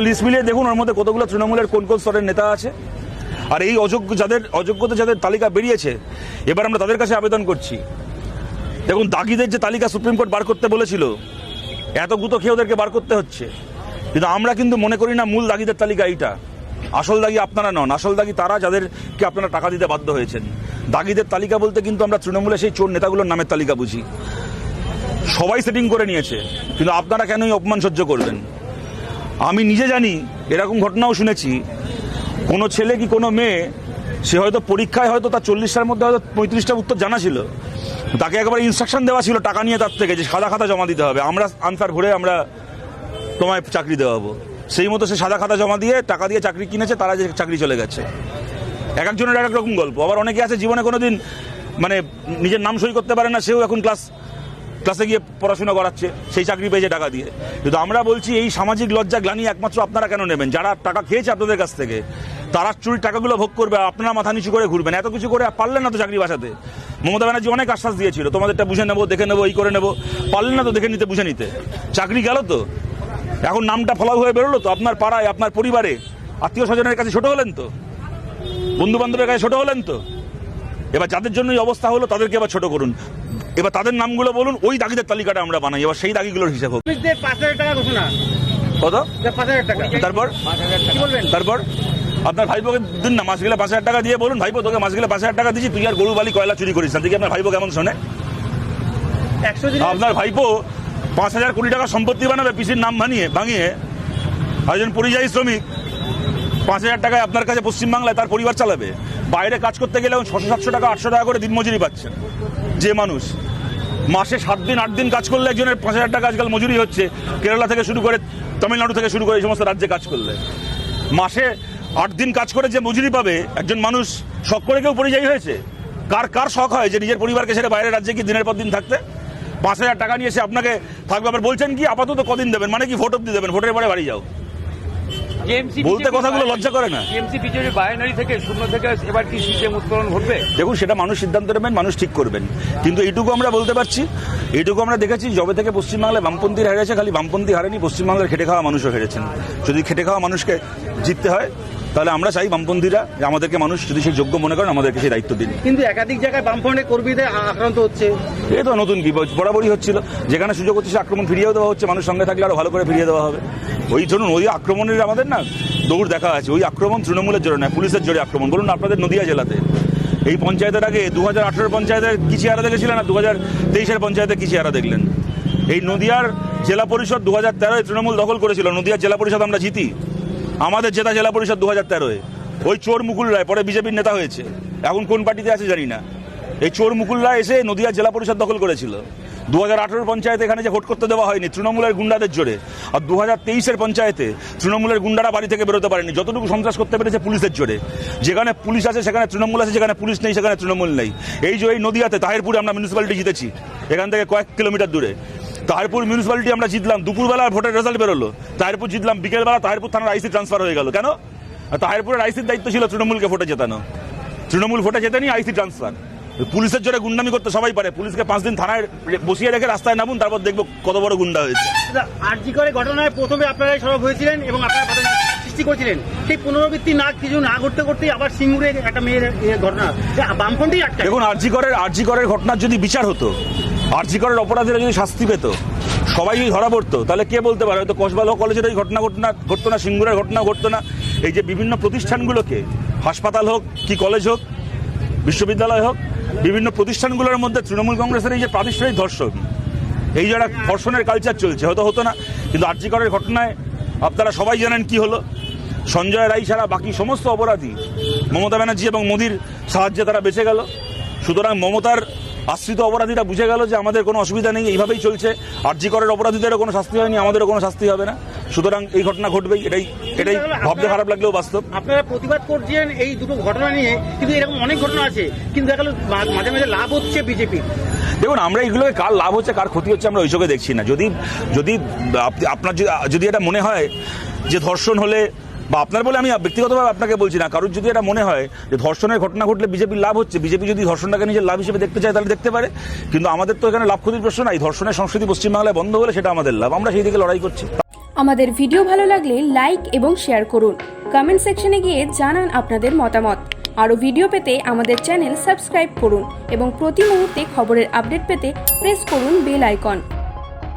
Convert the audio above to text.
List মিলিয়ে দেখুন, ওর মধ্যে কতগুলো তৃণমূলের কোন কোন স্তরের নেতা আছে। আর এই অযোগ্য যাদের, অযোগ্যতা যাদের তালিকা বেরিয়েছে, এবার আমরা তাদের কাছে আবেদন করছি। দেখুন, দাগিদের যে তালিকা সুপ্রিম কোর্ট বার করতে বলেছিল, এত গুতো খেয়ে ওদেরকে বার করতে হচ্ছে। কিন্তু আমরা কিন্তু মনে করি না মূল দাগিদের তালিকা এইটা। আসল দাগি আপনারা নন, আসল দাগি তারা যাদেরকে আপনারা টাকা দিতে বাধ্য হয়েছেন। দাগিদের তালিকা বলতে কিন্তু আমরা তৃণমূলের সেই চোর নেতাগুলোর নামের তালিকা বুঝি। সবাই সেটিং করে নিয়েছে, কিন্তু আপনারা কেন এই অপমান সহ্য করবেন? আমি নিজে জানি এরকম ঘটনাও শুনেছি। কোনো ছেলে কি কোনো মেয়ে, সে হয়তো পরীক্ষায় হয়তো তার চল্লিশটার মধ্যে হয়তো পঁয়ত্রিশটা উত্তর জানা ছিল। তাকে একবার ইনস্ট্রাকশন দেওয়া ছিল টাকা নিয়ে তার থেকে যে সাদা খাতা জমা দিতে হবে। আমরা আনসার ভরে আমরা তোমায় চাকরি দেওয়াবো। সেই মতো সে সাদা খাতা জমা দিয়ে টাকা দিয়ে চাকরি কিনেছে, তারা যে চাকরি চলে গেছে। এক একজনের এক এক রকম গল্প। আবার অনেকে আছে, জীবনে কোনোদিন মানে নিজের নাম সই করতে পারে না, সেও এখন ক্লাস ক্লাসে গিয়ে পড়াশোনা করাচ্ছে, সেই চাকরি পেয়েছে টাকা দিয়ে। কিন্তু আমরা বলছি, এই সামাজিক লজ্জা, গ্লানি একমাত্র আপনারা কেন নেবেন? যারা টাকা খেয়েছে আপনাদের কাছ থেকে, তারা চুরির টাকাগুলো ভোগ করবে আপনারা মাথা নিচু করে ঘুরবেন। এত কিছু করে পারলেন না তো চাকরি বাঁচাতে মমতা ব্যানার্জি অনেক আশ্বাস দিয়েছিল, তোমাদেরটা বুঝে নেব, দেখে নেব এই করে নেব। পারলেন না তো দেখে নিতে, বুঝে নিতে। চাকরি গেল তো। এখন নামটা ফলাও হয়ে বেরোলো তো, আপনার পাড়ায়, আপনার পরিবারে। আত্মীয় স্বজনের কাছে ছোট হলেন তো? বন্ধু বান্ধবের কাছে ছোট হলেন তো? এবার যাদের জন্য অবস্থা হলো, তাদেরকে এবার ছোট করুন। এবার তাদের নামগুলো বলুন ওই দাগিদের তালিকাটা আমরা বানাই এবার সেই দাগিগুলোর হিসাব হোক কত? তারপর? তারপর? আপনার ভাইপোকে দিন না মাস গেলে পাঁচ হাজার টাকা দিয়ে বলুন ভাইপো তোকে মাস গেলে পাঁচ হাজার টাকা দিচ্ছি তুই আর গরু বালি কয়লা চুরি করিস না। দেখি আপনার ভাইপো কেমন শোনে। আপনার ভাইপো পাঁচ হাজার কোটি টাকা সম্পত্তি বানাবে পিসির নাম ভাঙিয়ে ভাঙিয়ে একজন পরিযায়ী শ্রমিক পাঁচ হাজার টাকায় আপনার কাছে পশ্চিমবাংলায় তার পরিবার চালাবে। বাইরে কাজ করতে গেলে ছশো সাতশো টাকা আটশো টাকা করে দিনমজুরি পাচ্ছেন যে মানুষ, মাসে সাত দিন, আট দিন কাজ করলে একজনের পাঁচ হাজার টাকা আজকাল মজুরি হচ্ছে, কেরালা থেকে শুরু করে তামিলনাড়ু থেকে শুরু করে এই সমস্ত রাজ্যে কাজ করলে। মাসে আট দিন কাজ করে যে মজুরি পাবে, একজন মানুষ শখ করে কেউ পরিযায়ী হয়েছে? কার কার শখ হয় যে নিজের পরিবারকে ছেড়ে বাইরের রাজ্যে কি দিনের পর দিন থাকতে? পাঁচ হাজার টাকা নিয়ে এসে আপনাকে থাকবে, আবার বলছেন কি, আপাতত কদিন দেবেন? মানে কি, ভোট অব্দি দেবেন? ভোটের পরে বাড়ি যাও। বলতে কথাগুলো লজ্জা করে না। টিএমসি বিজেপি বাইনারি থেকে শূন্য থেকে এবার কি সিস্টেম উত্তরণ ঘটবে? দেখুন সেটা মানুষ সিদ্ধান্ত নেবেন মানুষ ঠিক করবেন। কিন্তু এইটুকু আমরা বলতে পারছি এইটুকু আমরা দেখেছি যবে থেকে পশ্চিমবাংলায় বামপন্থী হেরেছে খালি বামপন্থী হারেনি পশ্চিমবাংলার খেটে খাওয়া মানুষও হেরেছেন। যদি খেটে খাওয়া মানুষকে জিততে হয় তাহলে আমরা চাই বামপন্থীরা আমাদেরকে মানুষ যদি সেই যোগ্য মনে করেন আমাদেরকে সেই দায়িত্ব দিন। কিন্তু একাধিক জায়গায় বামফ্রন্টের কর্মীদের আক্রান্ত হচ্ছে। এ তো নতুন কি বরাবরই হচ্ছিল। যেখানে সুযোগ হচ্ছে সে আক্রমণ ফিরিয়েও দেওয়া হচ্ছে মানুষ সঙ্গে থাকলে আরও ভালো করে ফিরিয়ে দেওয়া হবে। ওই ধরুন ওই আক্রমণের আমাদের না দৌড় দেখা আছে। ওই আক্রমণ তৃণমূলের জোরে নয় পুলিশের জোরে আক্রমণ। বলুন আপনাদের নদিয়া জেলাতে। এই পঞ্চায়েতের আগে দু হাজার আঠেরো পঞ্চায়েতের কি চেহারা দেখেছিলেন আর দু হাজার তেইশের পঞ্চায়েতে কি চেহারা দেখলেন? এই নদিয়ার জেলা পরিষদ দু হাজার তেরোয় তৃণমূল দখল করেছিল। নদিয়ার জেলা পরিষদ আমরা জিতি। আমাদের জেতা জেলা পরিষদ দু হাজার তেরোয়। ওই চোর মুকুল রায়, পরে বিজেপির নেতা হয়েছে। এখন কোন পার্টিতে আছে জানি না। এই চোর মুকুল রায় এসে নদিয়া জেলা পরিষদ দখল করেছিল। দু হাজার আঠেরোর পঞ্চায়েতে এখানে যে ভোট করতে দেওয়া হয়নি তৃণমূলের গুন্ডাদের জোরে, আর দু হাজার তেইশের পঞ্চায়েতে তৃণমূলের গুন্ডারা বাড়ি থেকে বেরোতে পারেনি। যতটুকু সন্ত্রাস করতে পেরেছে পুলিশের জোরে। যেখানে পুলিশ আছে, সেখানে তৃণমূল আছে, যেখানে পুলিশ নেই, সেখানে তৃণমূল নেই। এই যে এই নদিয়াতে, তাহিরপুরে আমরা মিউনিসিপ্যালিটি জিতেছি। এখান থেকে কয়েক কিলোমিটার দূরে। তাহিরপুর মিউনিসিপ্যালিটি আমরা জিতলাম। দুপুরবেলা ভোটের রেজাল্ট বেরোলো। তাহিরপুর জিতলাম। বিকেলবেলা তাহিরপুর থানার আইসি ট্রান্সফার হয়ে গেল। কেন? তাহিরপুরের আইসির দায়িত্ব ছিল তৃণমূলকে ভোটে জেতানো। তৃণমূল ভোটে জেতেনি আইসি ট্রান্সফার পুলিশের জোরে গুন্ডামি করতে সবাই পারে। পুলিশকে পাঁচ দিন থানায় বসিয়ে রেখে রাস্তায় নামুন তারপর দেখব কত বড় গুন্ডা হয়েছে। আরজি করে ঘটনায় প্রথমে আপনারাই সরব হয়েছিলেন এবং আপনারা সৃষ্টি করেছিলেন। সেই পুনরাবৃত্তি না কিছু না ঘটতে করতেই আবার সিঙ্গুরে একটা মেয়ের ঘটনা। বামফ্রন্টই আটকা দেখুন আরজিকরের আরজিকরের ঘটনার যদি বিচার হতো আরজিকরের অপরাধীরা যদি শাস্তি পেত, সবাই যদি ধরা পড়তো, তাহলে কে বলতে পারে? হয়তো কসবা ল কলেজের এই ঘটনা ঘটনা, ঘটতো না, সিঙ্গুরের ঘটনা ঘটতো না। এই যে বিভিন্ন প্রতিষ্ঠানগুলোকে, হাসপাতাল হোক কি কলেজ হোক, বিশ্ববিদ্যালয় হোক, বিভিন্ন প্রতিষ্ঠানগুলোর মধ্যে তৃণমূল কংগ্রেসের এই যে প্রাতিষ্ঠানিক ধর্ষণ, এই যে একটা ধর্ষণের কালচার চলছে, হয়তো হতো না। কিন্তু আরজিকরের ঘটনায় আপনারা সবাই জানেন কি হলো। সঞ্জয় রায় ছাড়া বাকি সমস্ত অপরাধী মমতা ব্যানার্জি এবং মোদির সাহায্যে তারা বেঁচে গেল। সুতরাং মমতার আশ্রিত অপরাধীরা বুঝে গেল যে আমাদের কোনো অসুবিধা নেই এইভাবেই চলছে। আরজি করের অপরাধীদেরও কোনো শাস্তি হয়নি আমাদেরও কোনো শাস্তি হবে না। সুতরাং এই ঘটনা ঘটবেই এটাই এটাই ভাবতে খারাপ লাগলেও বাস্তব। আপনারা প্রতিবাদ করছেন এই দুটো ঘটনা নিয়ে কিন্তু এরকম অনেক ঘটনা আছে কিন্তু দেখা গেল মাঝে মাঝে লাভ হচ্ছে বিজেপি। দেখুন আমরা এগুলোকে কার লাভ হচ্ছে কার ক্ষতি হচ্ছে আমরা ওই চোখে দেখছি না। যদি যদি আপনার যদি- যদি এটা মনে হয় যে ধর্ষণ হলে বা আপনার বলে আমি ব্যক্তিগতভাবে আপনাকে বলছি না, কারোর যদি এটা মনে হয় যে ধর্ষণের ঘটনা ঘটলে বিজেপির লাভ হচ্ছে, বিজেপি যদি ধর্ষণটাকে নিজের লাভ হিসেবে দেখতে চায় তাহলে দেখতে পারে। কিন্তু আমাদের তো এখানে লাভ ক্ষতির প্রশ্ন নাই, ধর্ষণের সংস্কৃতি পশ্চিমবাংলায় বন্ধ হলে সেটা আমাদের লাভ, আমরা সেই দিকে লড়াই করছি। আমাদের ভিডিও ভালো লাগলে লাইক এবং শেয়ার করুন। কমেন্ট সেকশনে গিয়ে জানান আপনাদের মতামত। আরও ভিডিও পেতে আমাদের চ্যানেল সাবস্ক্রাইব করুন এবং প্রতি মুহূর্তে খবরের আপডেট পেতে প্রেস করুন বেল আইকন।